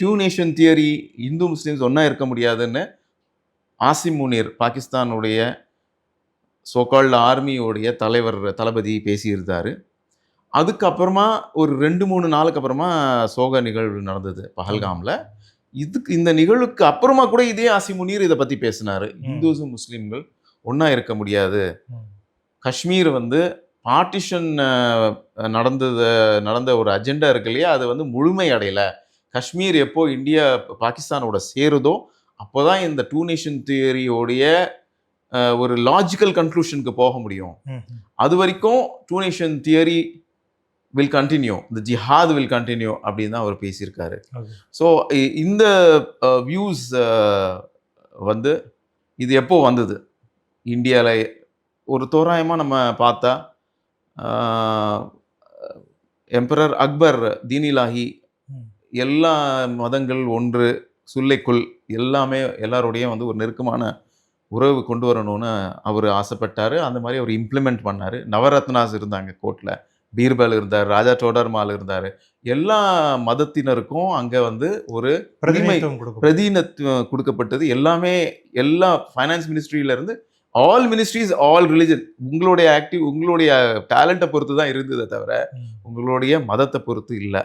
Two nation theory Hindu Muslims ஒன்றா இருக்க முடியாதுன்னு ஆசிம் முனீர் பாகிஸ்தானுடைய சோகால்டு ஆர்மியோடைய தலைவர் தளபதி பேசியிருந்தாரு. அதுக்கப்புறமா ஒரு ரெண்டு மூணு நாளுக்கு அப்புறமா சோக நிகழ்வு நடந்தது பஹல்காமில். இதுக்கு இந்த நிகழ்வுக்கு அப்புறமா கூட இதே ஆசிம் முனீர் இதை பற்றி பேசினாரு. இந்துஸும் முஸ்லீம்கள் ஒன்றா இருக்க முடியாது. காஷ்மீர் வந்து பார்ட்டிஷன் நடந்தது நடந்த ஒரு அஜெண்டா இருக்கு இல்லையா? அது வந்து முழுமை அடையல. காஷ்மீர் எப்போ இந்தியா பாகிஸ்தானோட சேருதோ அப்போதான் இந்த டூ நேஷன் தியரியோடைய ஒரு லாஜிக்கல் கன்க்ளூஷனுக்கு போக முடியும். அது வரைக்கும் two nation theory will continue இந்த ஜிஹாத் வில் கண்டினியூ அப்படின்னு தான் அவர் பேசியிருக்காரு. ஸோ இந்த வியூஸ் வந்து இது எப்போ வந்தது இந்தியாவில் ஒரு தோராயமாக நம்ம பார்த்தா எம்பரர் அக்பர் தீனிலாஹி. எல்லா மதங்கள் ஒன்று சுல்லைக்குள் எல்லாமே எல்லாரோடையும் வந்து ஒரு நெருக்கமான உறவு கொண்டு வரணும்னு அவர் ஆசைப்பட்டார். அந்த மாதிரி அவர் இம்ப்ளிமெண்ட் பண்ணார். நவரத்னாஸ் இருந்தாங்க கோர்ட்டில் பீர்பல் இருந்தார் ராஜா டோடர்மால் இருந்தார். எல்லா மதத்தினருக்கும் அங்கே வந்து ஒரு பிரதிநிதித்துவம் கொடுக்கும் பிரதிநிதித்துவம் கொடுக்கப்பட்டது. எல்லாமே எல்லா ஃபைனான்ஸ் மினிஸ்ட்ரியில இருந்து ஆல் மினிஸ்ட்ரிஸ் ஆல் ரிலிஜன் உங்களுடைய ஆக்டிவ் உங்களுடைய டேலண்ட்டை பொறுத்து தான் இருந்ததே தவிர. உங்களுடைய மதத்தை பொறுத்து இல்லை.